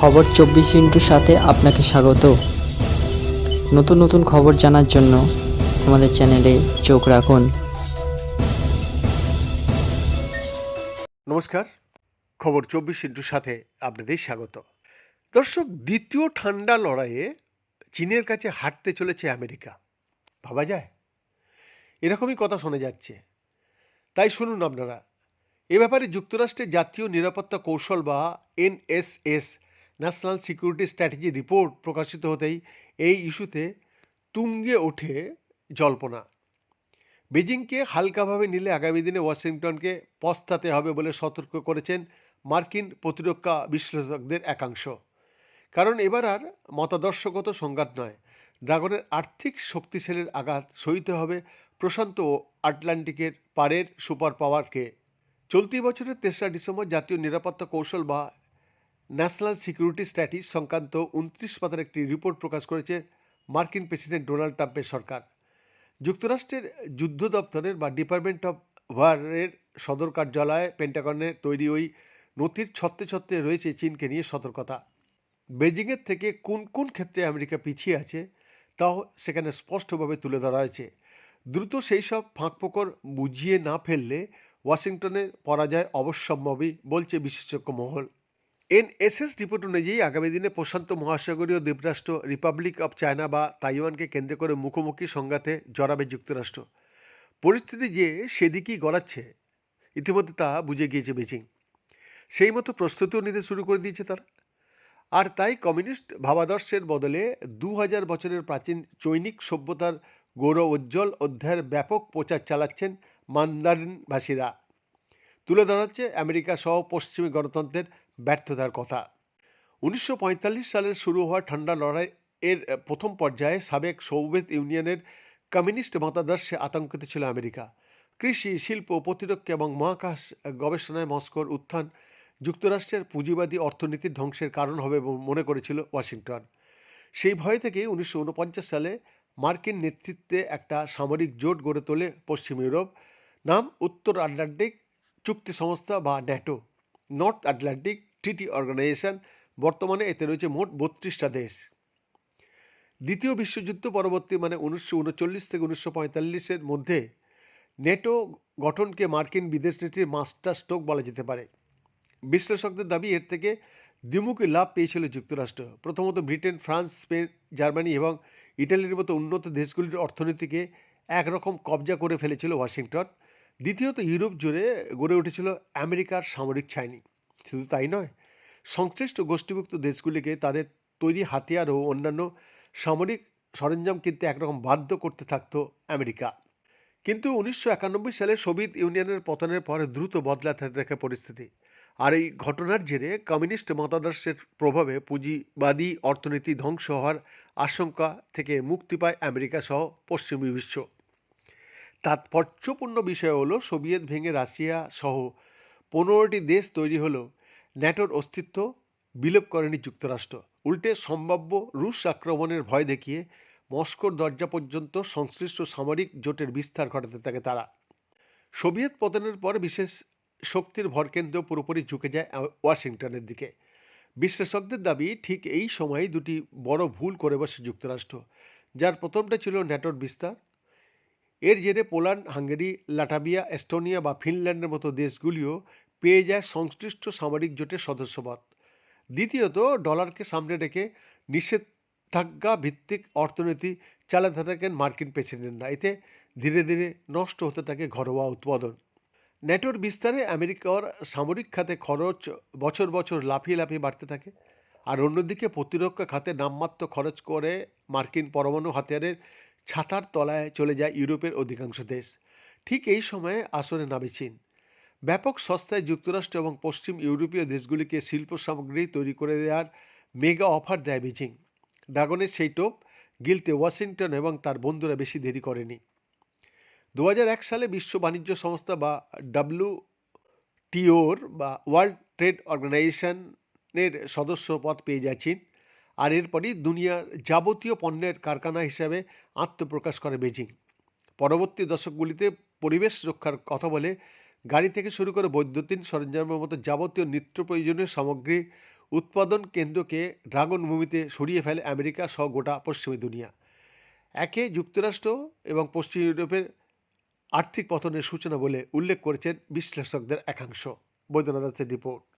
খবর চব্বিশ ইন্টুর সাথে আপনাকে স্বাগত। নতুন নতুন খবর জানার জন্য আমাদের চ্যানেলে চোখ রাখুন। নমস্কার, খবর চব্বিশ ইন্টুর সাথে আপনাদের স্বাগত। দর্শক, দ্বিতীয় ঠান্ডা লড়াইয়ে চীনের কাছে হাঁটতে চলেছে আমেরিকা। ভাবা যায়? এরকমই কথা শোনা যাচ্ছে। তাই শুনুন আপনারা। এ ব্যাপারে যুক্তরাষ্ট্রের জাতীয় নিরাপত্তা কৌশল বা NSS national security strategy report প্রকাশিত হতেই এই ইস্যুতে তুঙ্গে ওঠে জল্পনা। বেজিংকে হালকাভাবে নিলে আগামী দিনে ওয়াশিংটনকে পস্তাতে হবে বলে সতর্ক করেছেন মার্কিন প্রতিরক্ষা বিশ্লেষকদের একাংশ। কারণ এবার আর মতাদর্শগত সংঘাত নয়, ড্রাগনের আর্থিক শক্তিশালীর আঘাত সইতে হবে প্রশান্ত ও আটলান্টিকের পারের সুপার পাওয়ারকে চলতি বছরের তেসরা ডিসেম্বর জাতীয় নিরাপত্তা কৌশল বা ন্যাশনাল সিকিউরিটি স্ট্র্যাটেজি সংক্রান্ত উনত্রিশ পাতার একটি রিপোর্ট প্রকাশ করেছে মার্কিন প্রেসিডেন্ট ডোনাল্ড ট্রাম্পের সরকার। যুক্তরাষ্ট্রের যুদ্ধ দপ্তরের বা ডিপার্টমেন্ট অফ ওয়ারের সদর কার্যালয়ে পেন্টাগনের তৈরি ওই নথির ছত্রে ছত্রে রয়েছে চীনকে নিয়ে সতর্কতা। বেজিংয়ের থেকে কোন কোন ক্ষেত্রে আমেরিকা পিছিয়ে আছে, তাও সেখানে স্পষ্টভাবে তুলে ধরা হয়েছে। দ্রুত সেই সব ফাঁকফোকর বুঝিয়ে না ফেললে ওয়াশিংটনের পরাজয় অবশ্যম্ভাবী, বলছে বিশেষজ্ঞ মহল। এনএসএস রিপোর্ট অনুযায়ী আগামী দিনে প্রশান্ত মহাসাগরীয় দ্বীপরাষ্ট্র রিপাবলিক অফ চায়না বা তাইওয়ানকে কেন্দ্র করে মুখোমুখি সংঘাতে জড়াবে যুক্তরাষ্ট্র। পরিস্থিতি যে সেদিকেই গড়াচ্ছে, ইতিমধ্যে তা বুঝে গিয়েছে বেজিং। সেই মতো প্রস্তুতিও নিতে শুরু করে দিয়েছে তারা। আর তাই কমিউনিস্ট ভাবাদর্শের বদলে দু হাজার বছরের প্রাচীন চৈনিক সভ্যতার গৌরব উজ্জ্বল অধ্যায়ের ব্যাপক প্রচার চালাচ্ছেন মান্দারিনভাষীরা তুলে ধরা হচ্ছে আমেরিকা সহ পশ্চিমী গণতন্ত্রের ব্যর্থতার কথা। উনিশশো পঁয়তাল্লিশ সালের শুরু হওয়া ঠান্ডা লড়াই এর প্রথম পর্যায়ে সাবেক সোভিয়েত ইউনিয়নের কমিউনিস্ট মতাদর্শে আতঙ্কিত ছিল আমেরিকা। কৃষি, শিল্প প্রতিরক্ষা এবং মহাকাশ গবেষণায় মস্কোর উত্থান যুক্তরাষ্ট্রের পুঁজিবাদী অর্থনীতির ধ্বংসের কারণ হবে মনে করেছিল ওয়াশিংটন। সেই ভয় থেকে উনিশশো ঊনপঞ্চাশ সালে মার্কিন নেতৃত্বে একটা সামরিক জোট গড়ে তোলে পশ্চিম ইউরোপ, নাম উত্তর আটলান্টিক চুক্তি সংস্থা বা NATO. North Atlantic Treaty Organization বর্তমানে এতে রয়েছে মোট বত্রিশটা দেশ। দ্বিতীয় বিশ্বযুদ্ধ পরবর্তী মানে উনিশশো উনচল্লিশ থেকে উনিশশো পঁয়তাল্লিশের মধ্যে নেটো গঠনকে মার্কিন বিদেশ নীতির মাস্টার স্ট্রোক বলা যেতে পারে। বিশ্লেষকদের দাবি, এর থেকে দ্বিমুখী লাভ পেয়েছিল যুক্তরাষ্ট্র। প্রথমত ব্রিটেন, ফ্রান্স, স্পেন, জার্মানি এবং ইটালির মতো উন্নত দেশগুলির অর্থনীতিকে একরকম কবজা করে ফেলেছিল ওয়াশিংটন। দ্বিতীয়ত, ইউরোপ জুড়ে গড়ে উঠেছিল আমেরিকার সামরিক ছাইনি। শুধু তাই নয়, সংশ্লিষ্ট গোষ্ঠীভুক্ত দেশগুলিকে তাদের তৈরি হাতিয়ার ও অন্যান্য সামরিক সরঞ্জাম কিনতে একরকম বাধ্য করতে থাকতো আমেরিকা। কিন্তু উনিশশো একানব্বই সালে সোভিয়েত ইউনিয়নের পতনের পরে দ্রুত বদলাতে থাকে পরিস্থিতি। আর এই ঘটনার জেরে কমিউনিস্ট মতাদর্শের প্রভাবে পুঁজিবাদী অর্থনীতি ধ্বংস হওয়ার আশঙ্কা থেকে মুক্তি পায় আমেরিকা সহ পশ্চিমী বিশ্ব। তাৎপর্যপূর্ণ বিষয় হলো সোভিয়েত ভেঙে রাশিয়া সহ পনেরোটি দেশ তৈরি হলো ন্যাটোর অস্তিত্ব বিলোপ করেনি যুক্তরাষ্ট্র। উল্টে সম্ভাব্য রুশ আক্রমণের ভয় দেখিয়ে মস্কোর দরজা পর্যন্ত সংশ্লিষ্ট সামরিক জোটের বিস্তার ঘটাতে থাকে তারা। সোভিয়েত পতনের পর বিশেষ শক্তির ভরকেন্দ্র পুরোপুরি ঝুঁকে যায় ওয়াশিংটনের দিকে। বিশ্লেষকদের দাবি, ঠিক এই সময়ে দুটি বড় ভুল করে বসে যুক্তরাষ্ট্র, যার প্রথমটা ছিল ন্যাটোর বিস্তার এর জেরে পোল্যান্ড, হাঙ্গেরি, লাটাভিয়া এস্টোনিয়া বা ফিনল্যান্ডের মতো দেশগুলিও পেয়ে যায় সংশ্লিষ্ট সামরিক জোটের সদস্যপদ। দ্বিতীয়ত, ডলারকে সামনে রেখে নিষেধাজ্ঞা ভিত্তিক অর্থনীতি চালাতে থাকেন মার্কিন প্রেসিডেন্টরা। এতে ধীরে ধীরে নষ্ট হতে থাকে ঘরোয়া উৎপাদন। ন্যাটোর বিস্তারে আমেরিকার সামরিক খাতে খরচ বছর বছর লাফিয়ে লাফিয়ে বাড়তে থাকে। আর অন্যদিকে, প্রতিরক্ষা খাতে নামমাত্র খরচ করে মার্কিন পরমাণু হাতিয়ারের ছাতার তলায় চলে যায় ইউরোপের অধিকাংশ দেশ। ঠিক এই সময়ে আসরে নামে চীন। ব্যাপক সস্তায় যুক্তরাষ্ট্র এবং পশ্চিম ইউরোপীয় দেশগুলিকে শিল্প সামগ্রী তৈরি করে দেওয়ার মেগা অফার দেয় বেজিং। ড্রাগনের সেই টোপ গিলতে ওয়াশিংটন এবং তার বন্ধুরা বেশি দেরি করেনি। দু হাজার এক সালে বিশ্ব বাণিজ্য সংস্থা বা ডাব্লিউ টিওর বা ওয়ার্ল্ড ট্রেড অর্গানাইজেশনের সদস্য পদ পেয়ে যায় চীন। আর এরপরই দুনিয়ার যাবতীয় পণ্যের কারখানা হিসাবে আত্মপ্রকাশ করে বেজিং। পরবর্তী দশকগুলিতে পরিবেশ রক্ষার কথা বলে গাড়ি থেকে শুরু করে বৈদ্যুতিন সরঞ্জামের মতো যাবতীয় নিত্য প্রয়োজনীয় সামগ্রী উৎপাদন কেন্দ্রকে ড্রাগন ভূমিতে সরিয়ে ফেলে আমেরিকা সহ গোটা পশ্চিমী দুনিয়া। একে যুক্তরাষ্ট্র এবং পশ্চিম ইউরোপের আর্থিক পতনের সূচনা বলে উল্লেখ করেছেন বিশ্লেষকদের একাংশ। বৈদ্যনাথ দাসের রিপোর্ট।